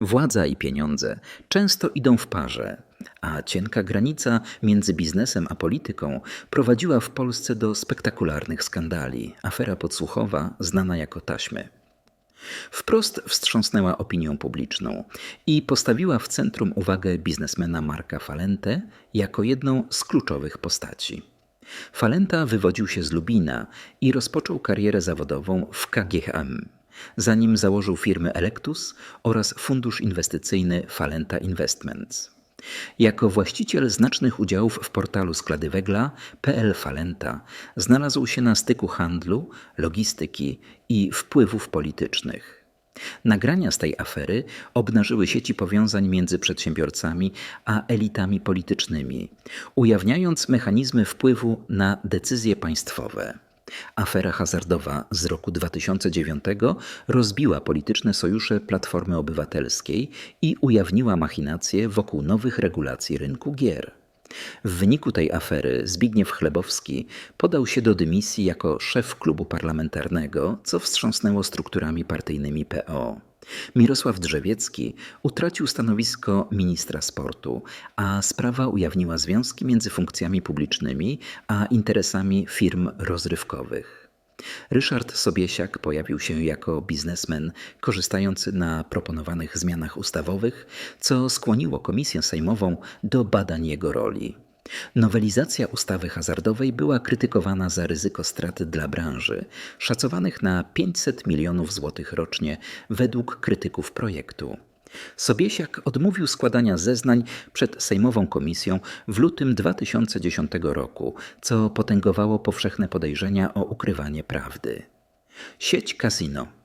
Władza i pieniądze często idą w parze, a cienka granica między biznesem a polityką prowadziła w Polsce do spektakularnych skandali. Afera podsłuchowa, znana jako taśmy. Wprost wstrząsnęła opinią publiczną i postawiła w centrum uwagę biznesmena Marka Falente jako jedną z kluczowych postaci. Falenta wywodził się z Lubina i rozpoczął karierę zawodową w KGHM zanim założył firmy Electus oraz fundusz inwestycyjny Falenta Investments. Jako właściciel znacznych udziałów w portalu Sklady Węgla, PL Falenta znalazł się na styku handlu, logistyki i wpływów politycznych. Nagrania z tej afery obnażyły sieci powiązań między przedsiębiorcami a elitami politycznymi, ujawniając mechanizmy wpływu na decyzje państwowe. Afera hazardowa z roku 2009 rozbiła polityczne sojusze Platformy Obywatelskiej i ujawniła machinacje wokół nowych regulacji rynku gier. W wyniku tej afery Zbigniew Chlebowski podał się do dymisji jako szef klubu parlamentarnego, co wstrząsnęło strukturami partyjnymi PO. Mirosław Drzewiecki utracił stanowisko ministra sportu, a sprawa ujawniła związki między funkcjami publicznymi a interesami firm rozrywkowych. Ryszard Sobiesiak pojawił się jako biznesmen korzystający na proponowanych zmianach ustawowych, co skłoniło Komisję Sejmową do badań jego roli. Nowelizacja ustawy hazardowej była krytykowana za ryzyko straty dla branży, szacowanych na 500 milionów złotych rocznie według krytyków projektu. Sobiesiak odmówił składania zeznań przed Sejmową Komisją w lutym 2010 roku, co potęgowało powszechne podejrzenia o ukrywanie prawdy. Sieć Casino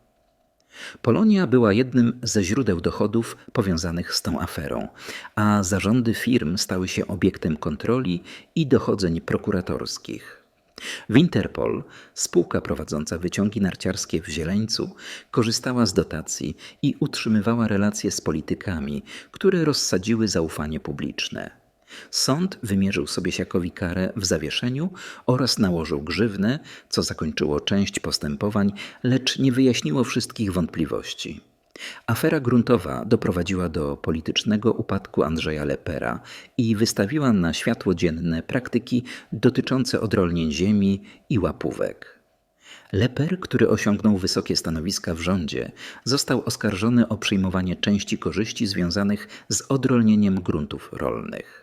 Polonia była jednym ze źródeł dochodów powiązanych z tą aferą, a zarządy firm stały się obiektem kontroli i dochodzeń prokuratorskich. Winterpol, spółka prowadząca wyciągi narciarskie w Zieleńcu, korzystała z dotacji i utrzymywała relacje z politykami, które rozsadziły zaufanie publiczne. Sąd wymierzył sobie siakowi karę w zawieszeniu oraz nałożył grzywnę, co zakończyło część postępowań, lecz nie wyjaśniło wszystkich wątpliwości. Afera gruntowa doprowadziła do politycznego upadku Andrzeja Lepera i wystawiła na światło dzienne praktyki dotyczące odrolnień ziemi i łapówek. Leper, który osiągnął wysokie stanowiska w rządzie, został oskarżony o przyjmowanie części korzyści związanych z odrolnieniem gruntów rolnych.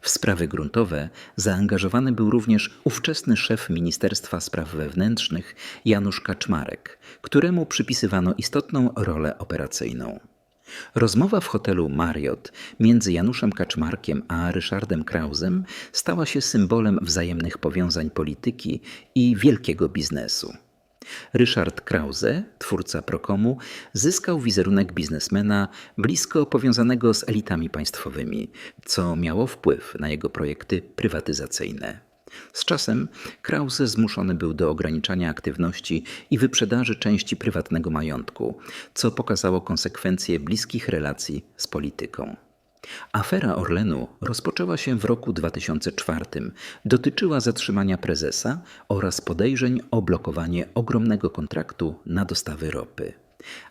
W sprawy gruntowe zaangażowany był również ówczesny szef Ministerstwa Spraw Wewnętrznych Janusz Kaczmarek, któremu przypisywano istotną rolę operacyjną. Rozmowa w hotelu Marriott między Januszem Kaczmarkiem a Ryszardem Krausem stała się symbolem wzajemnych powiązań polityki i wielkiego biznesu. Ryszard Krause, twórca Prokomu, zyskał wizerunek biznesmena blisko powiązanego z elitami państwowymi, co miało wpływ na jego projekty prywatyzacyjne. Z czasem Krause zmuszony był do ograniczania aktywności i wyprzedaży części prywatnego majątku, co pokazało konsekwencje bliskich relacji z polityką. Afera Orlenu rozpoczęła się w roku 2004. Dotyczyła zatrzymania prezesa oraz podejrzeń o blokowanie ogromnego kontraktu na dostawy ropy.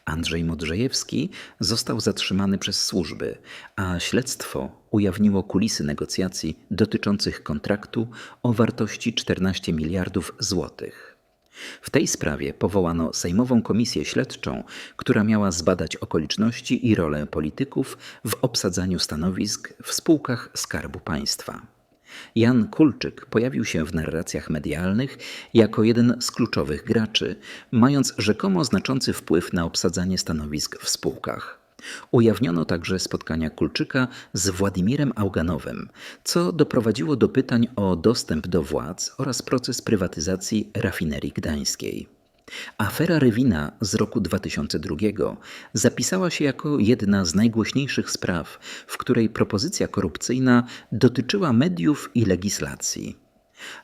Andrzej Modrzejewski został zatrzymany przez służby, a śledztwo ujawniło kulisy negocjacji dotyczących kontraktu o wartości 14 miliardów złotych. W tej sprawie powołano Sejmową Komisję Śledczą, która miała zbadać okoliczności i rolę polityków w obsadzaniu stanowisk w spółkach Skarbu Państwa. Jan Kulczyk pojawił się w narracjach medialnych jako jeden z kluczowych graczy, mając rzekomo znaczący wpływ na obsadzanie stanowisk w spółkach. Ujawniono także spotkania Kulczyka z Władimirem Auganowem, co doprowadziło do pytań o dostęp do władz oraz proces prywatyzacji rafinerii gdańskiej. Afera Rywina z roku 2002 zapisała się jako jedna z najgłośniejszych spraw, w której propozycja korupcyjna dotyczyła mediów i legislacji.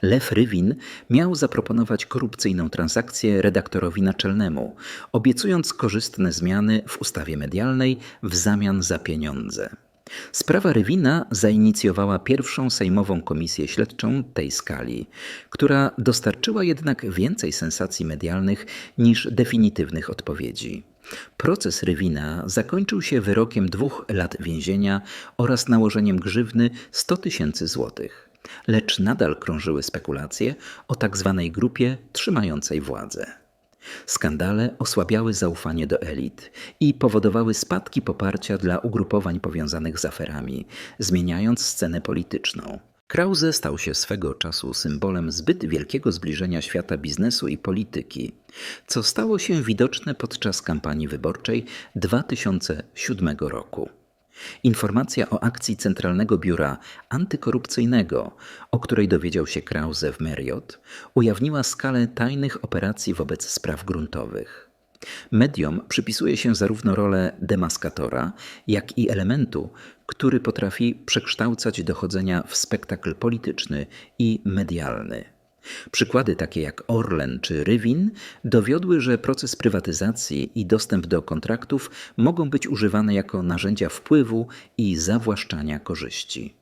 Lew Rywin miał zaproponować korupcyjną transakcję redaktorowi naczelnemu, obiecując korzystne zmiany w ustawie medialnej w zamian za pieniądze. Sprawa Rywina zainicjowała pierwszą sejmową komisję śledczą tej skali, która dostarczyła jednak więcej sensacji medialnych niż definitywnych odpowiedzi. Proces Rywina zakończył się wyrokiem dwóch lat więzienia oraz nałożeniem grzywny 100 tysięcy złotych. Lecz nadal krążyły spekulacje o tak zwanej grupie trzymającej władzę. Skandale osłabiały zaufanie do elit i powodowały spadki poparcia dla ugrupowań powiązanych z aferami, zmieniając scenę polityczną. Krause stał się swego czasu symbolem zbyt wielkiego zbliżenia świata biznesu i polityki, co stało się widoczne podczas kampanii wyborczej 2007 roku. Informacja o akcji Centralnego Biura Antykorupcyjnego, o której dowiedział się Krause w Marriott, ujawniła skalę tajnych operacji wobec spraw gruntowych. Mediom przypisuje się zarówno rolę demaskatora, jak i elementu, który potrafi przekształcać dochodzenia w spektakl polityczny i medialny. Przykłady takie jak Orlen czy Rywin dowiodły, że proces prywatyzacji i dostęp do kontraktów mogą być używane jako narzędzia wpływu i zawłaszczania korzyści.